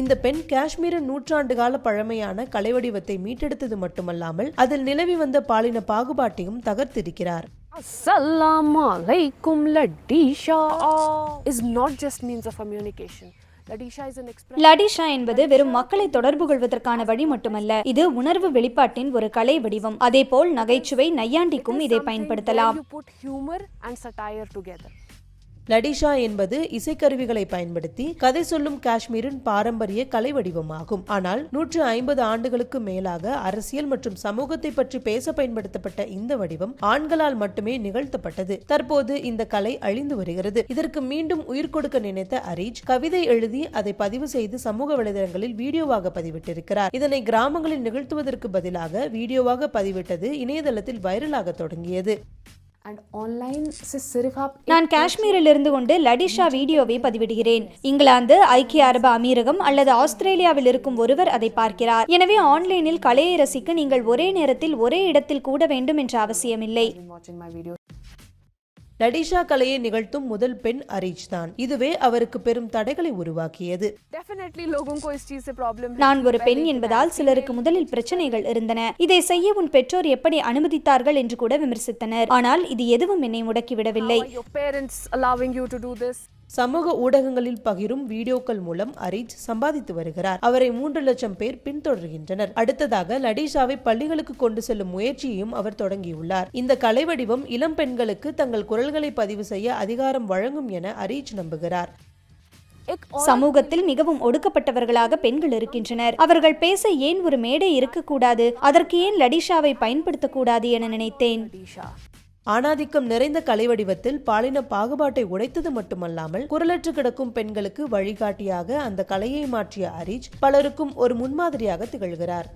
இந்த பெண் காஷ்மீரின் நூற்றாண்டு கால பழமையான கலை வடிவத்தை மீட்டெடுத்தது மட்டுமல்லாமல் அதில் நிலவி வந்த பாலின பாகுபாட்டையும் தகர்த்திருக்கிறார். Assalamu alaikum Ladisha is not just means of communication. லடிஷா என்பது வெறும் மக்களை தொடர்பு கொள்வதற்கான வழி மட்டுமல்ல இது உணர்வு வெளிப்பாட்டின் ஒரு கலை வடிவம். அதேபோல் நகைச்சுவை நையாண்டிக்கும் இதை பயன்படுத்தலாம். லடிஷா என்பது இசைக்கருவிகளை பயன்படுத்தி கதை சொல்லும் காஷ்மீரின் பாரம்பரிய கலை வடிவமாகும். ஆனால் நூற்று ஐம்பது ஆண்டுகளுக்கு மேலாக அரசியல் மற்றும் சமூகத்தை பற்றி பேச பயன்படுத்தப்பட்ட இந்த வடிவம் ஆண்களால் மட்டுமே நிகழ்த்தப்பட்டது. தற்போது இந்த கலை அழிந்து வருகிறது. இதற்கு மீண்டும் உயிர் கொடுக்க நினைத்த அரீஜ் கவிதை எழுதி அதை பதிவு செய்து சமூக வலைதளங்களில் வீடியோவாக பதிவிட்டிருக்கிறார். இதனை கிராமங்களில் நிகழ்த்துவதற்கு பதிலாக வீடியோவாக பதிவிட்டது இணையதளத்தில் வைரலாக தொடங்கியது. அண்ட் ஆன்லைன் நான் காஷ்மீரில் இருந்து கொண்டு லடிஷா வீடியோவை பதிவிடுகிறேன். இங்கிலாந்து ஐக்கிய அரபு அமீரகம் அல்லது ஆஸ்திரேலியாவில் இருக்கும் ஒருவர் அதை பார்க்கிறார். எனவே ஆன்லைனில் கலையை ரசிக்க நீங்கள் ஒரே நேரத்தில் ஒரே இடத்தில் கூட வேண்டும் என்ற அவசியமில்லை. லடிஷா கலையை நிகழ்த்தும் முதல் பெண் அரீஜ் தான். இதுவே அவருக்கு பெரும் தடைகளை உருவாக்கியது. நான் ஒரு பெண் என்பதால் சிலருக்கு முதலில் பிரச்சனைகள் இருந்தன. இதை செய்ய உன் பெற்றோர் எப்படி அனுமதித்தார்கள் என்று கூட விமர்சித்தனர். ஆனால் இது எதுவும் என்னை முடக்கிவிடவில்லை சமூக ஊடகங்களில் பகிரும் வீடியோக்கள் மூலம் அரீஜ் சம்பாதித்து வருகிறார். அவரை மூன்று லட்சம் பேர் பின்தொடர்கின்றனர். அடுத்ததாக லடிஷாவை பள்ளிகளுக்கு கொண்டு செல்லும் முயற்சியையும் அவர் தொடங்கியுள்ளார். இந்த கலை வடிவம் இளம் பெண்களுக்கு தங்கள் குரல்களை பதிவு செய்ய அதிகாரம் வழங்கும் என அரீஜ் நம்புகிறார். சமூகத்தில் மிகவும் ஒடுக்கப்பட்டவர்களாக பெண்கள் இருக்கின்றனர். அவர்கள் பேச ஏன் ஒரு மேடை இருக்கக்கூடாது? அதற்கு ஏன் லடிஷாவை பயன்படுத்தக்கூடாது என நினைத்தேன். ஆணாதிக்கம் நிறைந்த கலை வடிவத்தில் பாலின பாகுபாட்டை உடைத்தது மட்டுமல்லாமல் குரலற்று கிடக்கும் பெண்களுக்கு வழிகாட்டியாக அந்த கலையை மாற்றிய அரீஜ் பலருக்கும் ஒரு முன்மாதிரியாக திகழ்கிறார்.